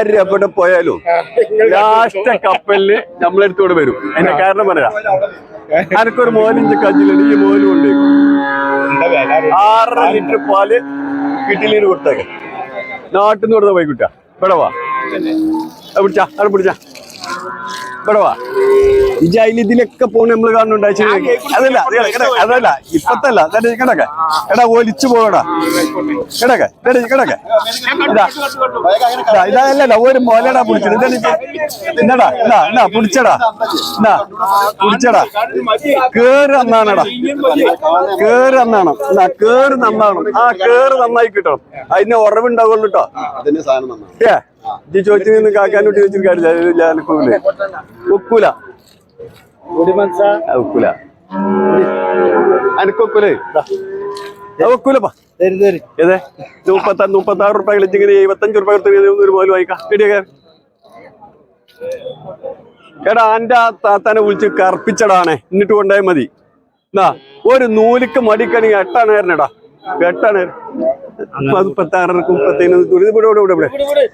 ആര് എവിടെ പോയാലും ലാസ്റ്റ് കപ്പലിൽ നമ്മളെടുത്തോടെ വരും. എന്റെ കാരണം പറയാം. എനിക്കൊരു മോലിഞ്ച് കഞ്ഞിലുണ്ട് ഈ മോലും ഉണ്ട്. ആറര ലിറ്റർ പാൽ കിട്ടിലിന് കൊടുത്തേക്ക്. നാട്ടിൽ നിന്ന് കൊടുത്ത പോയിക്കുട്ട ഇവിടെ വാ. പിടിച്ചാ അവിടെ പിടിച്ചാ. ഇവിടെ വാ. ഈ ജൈലിതിലൊക്കെ പോണ നമ്മൾ കാണുന്നുണ്ട്? ആഴ്ച അതല്ല എടാ, അതല്ല ഇപ്പത്തല്ല. അതെ കിടക്കെ എടാ ഒലിച്ചു പോകടാ കിടക്കെ കിടക്കെ കിടക്കെ ഇതാ ഇതാ, ഇതല്ല ഒരു മോലടാ പിടിച്ചത്. എന്നാടാ എന്നാ എന്നാ പിടിച്ചടാ. എന്നാ പിടിച്ചടാ. കേറ് നന്നാണടാ. കേറ് നന്നാണ്. എന്നാ കേറ് നന്നാണ്. ആ കേറ് നന്നായി കിട്ടണം. അതിന് ഉറവുണ്ടാവുള്ളൂ കേട്ടോ ഏ? ഈ ചോദിച്ചു നിന്ന് കാക്കാനോട്ട് ചോദിച്ചിട്ട് കാര്യമില്ല ഞാൻ ഒക്കൂല ഒക്കൂല ആ, ഒക്കൂല അനക്കൊക്കൂലേ ഒക്കൂലപ്പാ ഏതേ? മുപ്പത്ത മുപ്പത്തി ആറ് റുപ്യ കളിച്ചിങ്ങനെ എഴുപത്തഞ്ച് റുപ്യ കൊടുത്ത് ഒരു പോലും വായിക്കാം ഇടിയൊക്കെ. എടാ അന്റെ ആ താത്താനെ വിളിച്ച് കർപ്പിച്ചടാണേ എന്നിട്ട് കൊണ്ടുപോയാൽ മതി. എന്നാ ഒരു നൂലിക്ക് മടിക്കണി എട്ടാണ് നേരനടാ എട്ടാണ് മുപ്പത്തി ആറ് മുപ്പത്തേന് ഇവിടെ ഇവിടെ ഇവിടെ ഇവിടെ.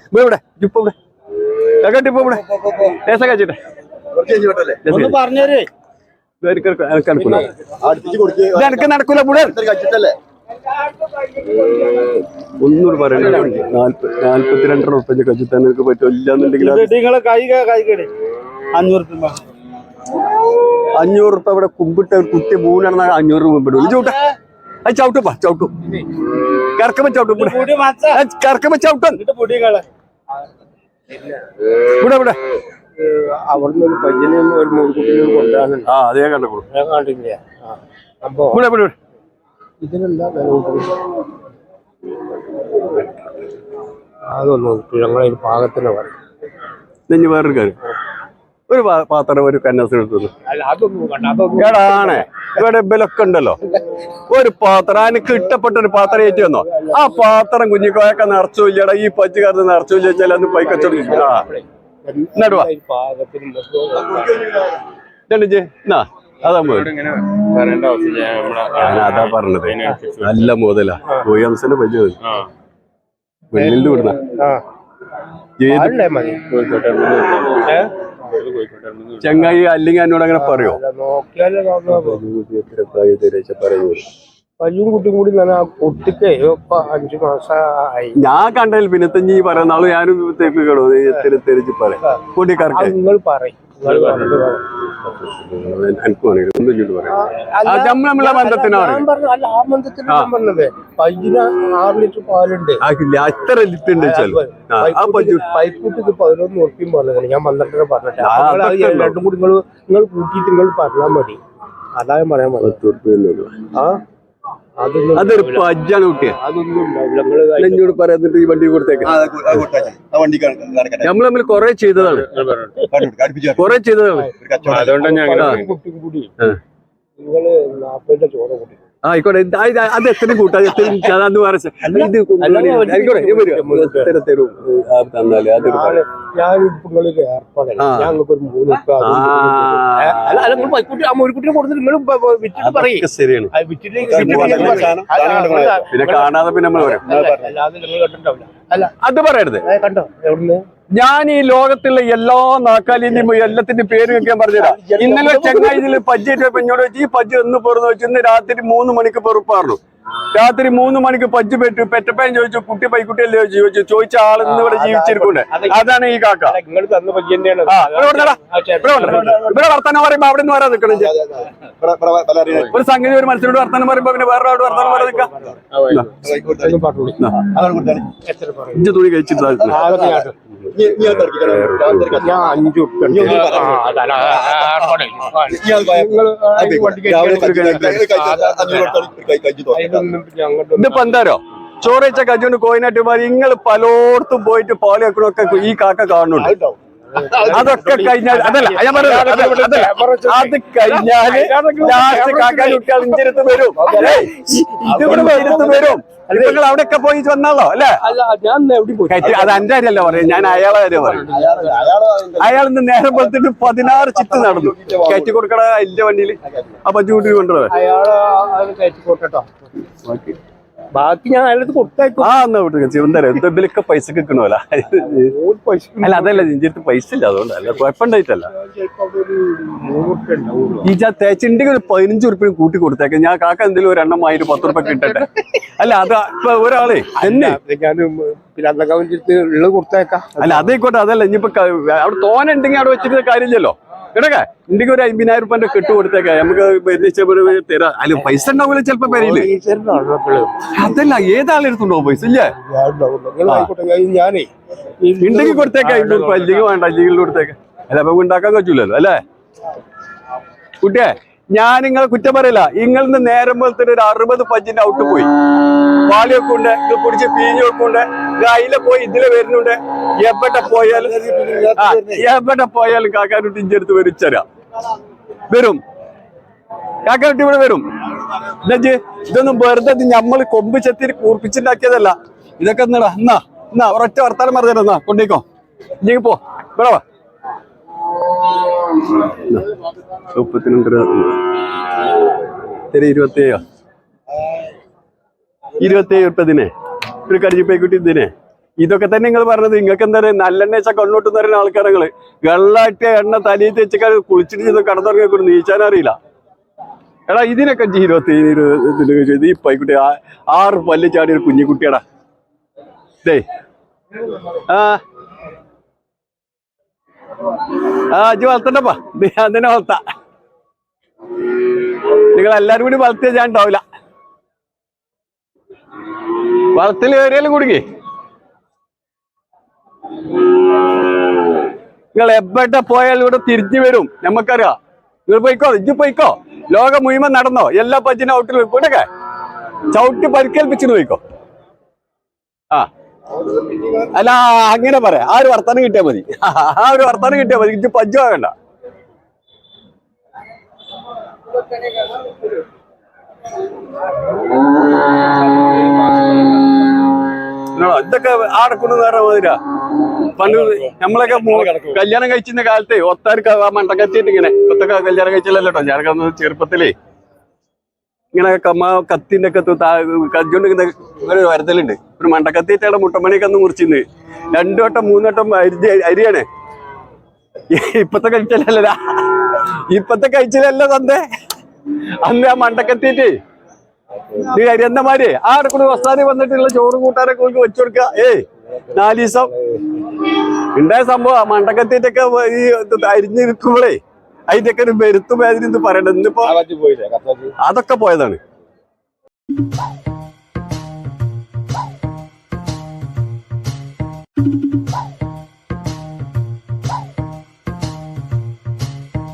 ഇവിടെ ഇവിടെ. ഇപ്പൊ ഇവിടെ. കേട്ടോ ഇപ്പൊ ഇവിടെ. രസ കഴിച്ചിട്ടെ എനക്ക് നടക്കൂല കഴിച്ചിട്ടല്ലേ? ഒന്നുകൂടി പറയണ്ട. നാല്പത്തിരണ്ടര റുപ്യ കഴിച്ചിട്ടാൻ എനിക്ക് പറ്റും ഇല്ലാന്നുണ്ടെങ്കിൽ അത് നിങ്ങളെ കൈ കൈകടി അഞ്ഞൂറ് രൂപ അഞ്ഞൂറ് റുപ്യ ഇവിടെ കുമ്പിട്ട് കുട്ടി മൂന്നെണ്ണ അഞ്ഞൂറ് രൂപ വിടും ഇത് ചവിട്ട അത് ചവിട്ടുപ്പാ ചവിട്ടും. കറക്കുമ്പോ ചവിട്ടും കറക്കുമ്പോ ചവിട്ടും. ഇവിടെ ഇവിടെ. അവിടുന്ന് ഒരു പയ്യനെ ഒരു ആ അതേ കണ്ടു ഞാൻ കണ്ടില്ല. അപ്പോ അപ്പൊ ഇവിടെ ഇവിടെ ഇവിടെ. ഇതിനെന്താ വില കൊടുക്കുന്നത്? അതൊന്നും. ഞങ്ങളതിന് പാകത്തിന് പറയും വേറൊരു കാര്യം. ഒരു പാത്രം ഒരു കന്നസ് എടുത്തു അല്ല അതൊന്നും കണ്ട അതൊന്നും എടാണേ ഇവിടെ ബലൊക്കെ ഉണ്ടല്ലോ. ഒരു പാത്രം എനിക്ക് ഇഷ്ടപ്പെട്ട ഒരു പാത്രം ഏറ്റി വന്നോ? ആ പാത്രം കുഞ്ഞിക്കോയൊക്കെ നിറച്ചു ഇല്ലടാ ഈ പച്ചക്കാരത്ത് നിറച്ചു വെച്ചാൽ അന്ന് പൈക്കച്ചോടി നടുവാ എന്നാ അതാ അതാ പറഞ്ഞത്. നല്ല മുതലാ. പൈസ മതി. വെള്ളിൽ വിടുന്ന ചങ്ങായി അല്ലെങ്കിൽ എന്നോട് അങ്ങനെ പറയോ? പയ്യും കുട്ടിയും കൂടി ഞാൻ ആ കുട്ടിക്ക് ഇപ്പൊ അഞ്ചു മാസമായി ഞാൻ കണ്ടതിൽ പിന്നെ തന്നെ ഈ പറയുന്ന ആൾ ഞാനും തെക്ക് കേടോ. തെരി തെരിച്ച് പറയാം. കൂട്ടിക്കാർക്ക് നിങ്ങൾ പറയും. നമ്മളെ ബന്ധത്തിനാണ് പയ്യന് ആറ് ലിറ്റർ പാലുണ്ട്. അത്ര ആ, ആ പൈപ്പ് പതിനൊന്ന് ഉറപ്പിയും ഞാൻ പന്ത്രണ്ടര പറഞ്ഞിട്ട്. രണ്ടും കൂടി നിങ്ങൾ നിങ്ങൾ കൂട്ടിയിട്ട് നിങ്ങൾ പറഞ്ഞാൽ മതി. അതായത് പറയാൻ പറ്റും ആ? അതൊരു പജ്ജാണ് കുട്ടിയെ എന്നോട് പറയാന്നിട്ട് ഈ വണ്ടി കൊടുത്തേക്ക് നമ്മൾ തമ്മിൽ കുറെ ചെയ്തതാണ് കൊറേ കുറെ ചെയ്തതാണ് അതുകൊണ്ടാണ് ഞങ്ങൾ. നിങ്ങൾ നാപ്പതിന്റെ ചോറ് കൂട്ടി ആയിക്കോട്ടെ. അത് അത് എത്ര കൂട്ടാ അത് എത്ര അതാന്ന് പിന്നെ കാണാതെ പിന്നെ നമ്മൾ പറയും. അത് പറയരുത്. കണ്ടോ? എവിടുന്ന്? ഞാൻ ഈ ലോകത്തുള്ള എല്ലാ നാക്കാലിന്റെയും എല്ലാത്തിന്റെയും പേര് വെക്കാൻ പറഞ്ഞുതരാം. ഇന്നലെ ചെങ്ങായി ഇതിൽ പജ്ജായിട്ട് പോയപ്പോ എന്നോട് ചോദിച്ചു ഈ പജ്ജ് ഒന്ന് പൊറന്ന് വെച്ചു ഇന്ന് രാത്രി മൂന്ന് മണിക്ക് പൊറപ്പാറുള്ളൂ രാത്രി മൂന്ന് മണിക്ക് പജ്ജ് പെട്ടു. പെറ്റപ്പൻ ചോദിച്ചു കുട്ടി പൈക്കുട്ടിയല്ലേ ചോദിച്ചു. ചോദിച്ചു ആൾ ഇന്ന് ഇവിടെ ജീവിച്ചിരിക്കൂടെ അതാണ് ഈ കാക്ക. ഇവിടെ വർത്തമാനം പറയുമ്പോ അവിടെ നിന്ന് വരാൻ നിൽക്കണം ഒരു സംഗതി ഒരു മത്സരോട് വർത്തമാനം പറയുമ്പോ പിന്നെ വേറെ ആളോട് വർത്തമാനം പറയാൻ നിൽക്കാം തുണി കഴിച്ചിട്ട് ഞാൻ ഞാൻ അഞ്ചു ഇതിപ്പോ എന്താരോ ചോറച്ച കജുണ്ട് കോയിനായിട്ട് മാറി നിങ്ങൾ പലോർത്തും പോയിട്ട് പാൽ ഒക്കെ ഈ കാക്ക കാണുന്നുണ്ട്. അതൊക്കെ കഴിഞ്ഞാൽ അതല്ല ഞാൻ പറഞ്ഞത്. അത് കഴിഞ്ഞാൽ ലാസ്റ്റ് കാക്കാൻ കുട്ടികൾ ഇഞ്ചിരത്ത് വരും. നിങ്ങൾ അവിടെ ഒക്കെ വരും. നിങ്ങൾ അവിടെയൊക്കെ പോയി വന്നാലോ അല്ലേ? അത് എന്റെ കാര്യമല്ല പറയും ഞാൻ അയാളെ കാര്യം പറയും. അയാൾ ഇന്ന് നേരം പോലത്തിട്ട് പതിനാറ് ചിത്ത് നടന്നു. കയറ്റി കൊടുക്കണ ഇല്ല വണ്ടിയിൽ ആ പഞ്ചു കൂട്ടി കൊണ്ടുപോയി കയറ്റി പോട്ടോ ബാക്കി ഞാൻ അതിനകത്ത് കൊടുത്തേക്കും ആ എന്നാ വിട്ടു ചിന്തരം എന്താ ഇതിലൊക്കെ പൈസ കിക്കണമല്ല അല്ല അതല്ല നിന്റെ പൈസ ഇല്ല കുഴപ്പമുണ്ടായിട്ടല്ല മൂന്ന് ഉറുപ്പ്യ ഉണ്ടാവുള്ളൂ ഈ ചാ തേച്ചിണ്ടെങ്കിൽ ഒരു പതിനഞ്ച് ഉറുപ്പിയും കൂട്ടി കൊടുത്തേക്കാം. ഞാൻ കാക്ക എന്തെങ്കിലും ഒരു എണ്ണം ആയിരം പത്ത് ഉറുപ്പ കിട്ടട്ടെ അല്ല അത് ഇപ്പൊ ഒരാളെ എന്നെ. അല്ല അതേക്കോട്ടെ അതല്ല ഇനിയിപ്പോ അവിടെ തോനുണ്ടെങ്കിൽ അവിടെ വെച്ചിട്ട് കാര്യമില്ലല്ലോ. കിടക്കെ. ഇന്ത്യയ്ക്ക് ഒരു അമ്പതിനായിരം റുപ്യന്റെ കെട്ട് കൊടുത്തേക്ക. നമുക്ക് തരാം. അല്ല പൈസ ഉണ്ടാവില്ല ചിലപ്പോ പേരിൽ അതല്ല ഏതാളെടുത്തുണ്ടോ പൈസ ഇല്ലേ? ഞാനേ. ഉണ്ടെങ്കിൽ കൊടുത്തേക്ക അമ്പത് റുപ്യ അല്ലെങ്കിൽ വേണ്ട അല്ലെങ്കിൽ കൊടുത്തേക്ക. അല്ല അപ്പൊ ഉണ്ടാക്കാൻ പറ്റൂലല്ലോ അല്ലേ? കുട്ടിയെ ഞാൻ നിങ്ങൾ കുറ്റം പറയില്ല. നിങ്ങളിന്ന് നേരം പോലത്തെ ഒരു അറുപത് പഞ്ചിന്റെ ഔട്ട് പോയി. വാളിയൊക്കെ ഉണ്ട് ഇത് പിടിച്ച് പീഞ്ഞൊക്കെ ഉണ്ട് അതിലെ പോയി ഇതിലെ വരുന്നുണ്ട്. എവിടെ പോയാലും എവിടെ പോയാലും കാക്കാനുട്ടി ഇഞ്ചെടുത്ത് വരിച്ചരാം വരും കാക്കാനുട്ടി ഇവിടെ വരും. എന്നുവെച്ച് ഇതൊന്നും വെറുതെ നമ്മൾ കൊമ്പ് ചെത്തി കൂർപ്പിച്ചുണ്ടാക്കിയതല്ല. ഇതൊക്കെ എന്നാടാ എന്നാ എന്നാ ഒരൊറ്റ വർത്താനം പറഞ്ഞാൽ എന്നാ കൊണ്ടേക്കോ ഇനി പോ ഇവിടെ വാ. മുപ്പത്തിനൊന്നര ശരി ഇരുപത്തിയേഴോ. ഇരുപത്തിയേഴ് ഉറുപ്പ ഇതിനെ. ഒരു കടിച്ചിപ്പേക്കുട്ടി ഇതിനെ. ഇതൊക്കെ തന്നെ നിങ്ങൾ പറഞ്ഞത്. നിങ്ങൾക്ക് എന്താ പറയുക നല്ലെണ്ണ വെച്ചാൽ കൊണ്ടോട്ട് തരുന്ന ആൾക്കാരെ വെള്ളമായിട്ട് എണ്ണ തലയിൽ തെച്ചിക്കാർ കുളിച്ചിട്ട് ചെയ്ത് നീച്ചാൻ അറിയില്ല. എടാ ഇതിനൊക്കെ ഇരുപത്തി ഇരുപത് ഈ പൈക്കുട്ടി ആറ് പല്ല് ചാടി ഒരു കുഞ്ഞിക്കുട്ടിയാടാ. ദേ. ആ ആ ഇജ്ജ് വളർത്തണ്ടപ്പാ തന്നെ വളർത്താ. നിങ്ങൾ എല്ലാരും കൂടി വളർത്തിയ ഞാൻ ഉണ്ടാവില്ല. വളർത്തിൽ ഏറിയാലും കുടുങ്ങി. നിങ്ങൾ എവിടെ പോയാലും ഇവിടെ തിരിച്ചു വരും. നമുക്കറിയാം നിങ്ങൾ പോയിക്കോ? ഇജ്ജ് പോയിക്കോ? ലോകം മുഴുവൻ നടന്നോ? എല്ലാ പച്ചിനും ഔട്ടിൽ പോയിട്ടൊക്കെ ചവിട്ടി പരിക്കേൽപ്പിച്ചിട്ട് പോയിക്കോ? ആ. അല്ല അങ്ങനെ പറയാം. ആ ഒരു വർത്താനം കിട്ടിയാൽ മതി. ആ ഒരു വർത്താനം കിട്ടിയാൽ മതി. ഇത് പഞ്ചാകണ്ട ഇതൊക്കെ ആടക്കുന്നു നേരെ മാതിരാ പണ്ട് നമ്മളൊക്കെ കല്യാണം കഴിച്ചിരുന്ന കാലത്തെ ഒത്താർക്ക് മണ്ടക്കത്തിയിട്ട് ഇങ്ങനെ. ഒത്തൊക്കെ കല്യാണം കഴിച്ചില്ലല്ലോ ഞാനൊക്കെ ചെറുപ്പത്തിലേ ഇങ്ങനെ കമ്മ കത്തിന്റെ ഒക്കെ കജ്ജോണ്ട് വരത്തലുണ്ട് ഒരു മണ്ടക്കത്തിയിട്ടാണ് മുട്ടമണിയൊക്കെ ഒന്ന് മുറിച്ചിന്ന് രണ്ടു വട്ടം മൂന്നുവട്ടം അരി അരിയാണ്. ഇപ്പത്തെ കഴിച്ചല്ല ഇപ്പത്തെ കഴിച്ചില്ലല്ലോ തന്തേ. അന്ന് ആ മണ്ടക്കത്തിയിട്ട് നീ അരിയന്നമാര് ആ അടുക്കള വസ്താനി വന്നിട്ടുള്ള ചോറ് കൂട്ടാനൊക്കെ ഓൾക്ക് വെച്ചു കൊടുക്ക ഏയ് നാല് ദിവസം. ഉണ്ടായ സംഭവം മണ്ടക്കത്തിട്ടൊക്കെ ഈ ഇത് അരിഞ്ഞ് നിൽക്കുമ്പോഴേ അതിന്റെയൊക്കെ ഒരു വരുത്തും വേദന ഇത് പറയണ്ടത് ഇന്നിപ്പോ അതൊക്കെ പോയതാണ്.